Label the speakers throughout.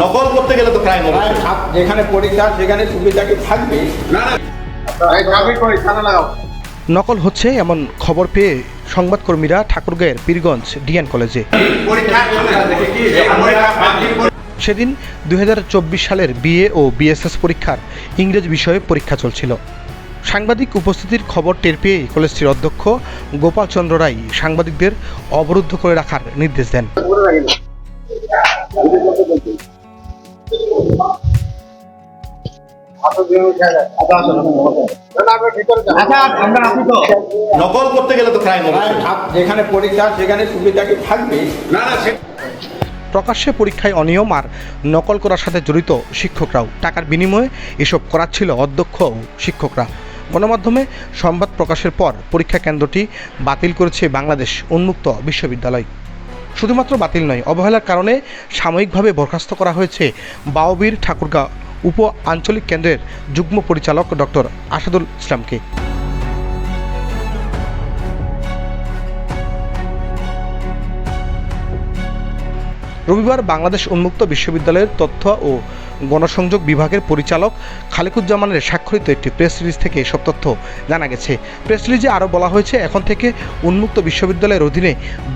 Speaker 1: নকল করতে গেলে তো ক্রাইম হবে।
Speaker 2: যেখানে পরীক্ষা সেখানে সুবিধা কি থাকবে।
Speaker 3: নকল হচ্ছে এমন খবর পেয়ে সংবাদকর্মীরা ঠাকুরগাঁয়ের পীরগঞ্জ ডিএন কলেজে। সেদিন দুই হাজার চব্বিশ সালের বিএ ও বিএসএস পরীক্ষার ইংরেজ বিষয়ে পরীক্ষা চলছিল। সাংবাদিক উপস্থিতির খবর টের পেয়ে কলেজটির অধ্যক্ষ গোপাল চন্দ্র রায় সাংবাদিকদের অবরুদ্ধ করে রাখার নির্দেশ দেন।
Speaker 1: নকল করতে গেলে তো ক্রাইম হবে।
Speaker 2: যেখানে পরীক্ষা সেখানে সুবিধা কি থাকবে?
Speaker 3: প্রকাশ্যে পরীক্ষায় অনিয়ম আর নকল করার সাথে জড়িত শিক্ষকরাও। টাকার বিনিময়ে এসব করাচ্ছিল অধ্যক্ষ ও শিক্ষকরা। গণমাধ্যমে সংবাদ প্রকাশের পর পরীক্ষা কেন্দ্রটি বাতিল করেছে বাংলাদেশ উন্মুক্ত বিশ্ববিদ্যালয়। শুধুমাত্র বাতিল নয়, অবহেলার কারণে সাময়িকভাবে বরখাস্ত করা হয়েছে বাওবীর ঠাকুরগাঁও উপ আঞ্চলিক কেন্দ্রের যুগ্ম পরিচালক ডক্টর আসাদুল ইসলামকে। রবিবার বাংলাদেশ উন্মুক্ত বিশ্ববিদ্যালয়ের তথ্য ও গণসংযোগ বিভাগের পরিচালক খালেকুজ্জামানের স্বাক্ষরিত একটি প্রেস রিলিজ থেকে এসব তথ্য জানা গেছে। প্রেস রিলিজে আরও বলা হয়েছে, এখন থেকে উন্মুক্ত বিশ্ববিদ্যালয়ের অধীনে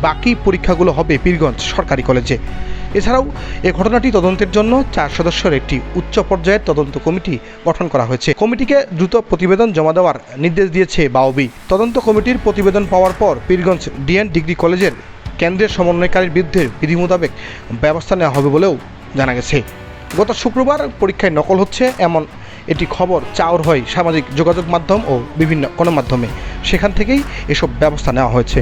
Speaker 3: বাকি পরীক্ষাগুলো হবে পীরগঞ্জ সরকারি কলেজে। এছাড়াও এ ঘটনাটি তদন্তের জন্য চার সদস্যের একটি উচ্চ পর্যায়ের তদন্ত কমিটি গঠন করা হয়েছে। কমিটিকে দ্রুত প্রতিবেদন জমা দেওয়ার নির্দেশ দিয়েছে বাওবি। তদন্ত কমিটির প্রতিবেদন পাওয়ার পর পীরগঞ্জ ডিএন ডিগ্রি কলেজের কেন্দ্রের সমন্বয়কারীর বিরুদ্ধে বিধি মোতাবেক ব্যবস্থা নেওয়া হবে বলেও জানা গেছে। গত শুক্রবার পরীক্ষায় নকল হচ্ছে এমন এটি খবর চাওর হয় সামাজিক যোগাযোগ মাধ্যম ও বিভিন্ন গণমাধ্যমে। সেখান থেকেই এসব ব্যবস্থা নেওয়া হয়েছে।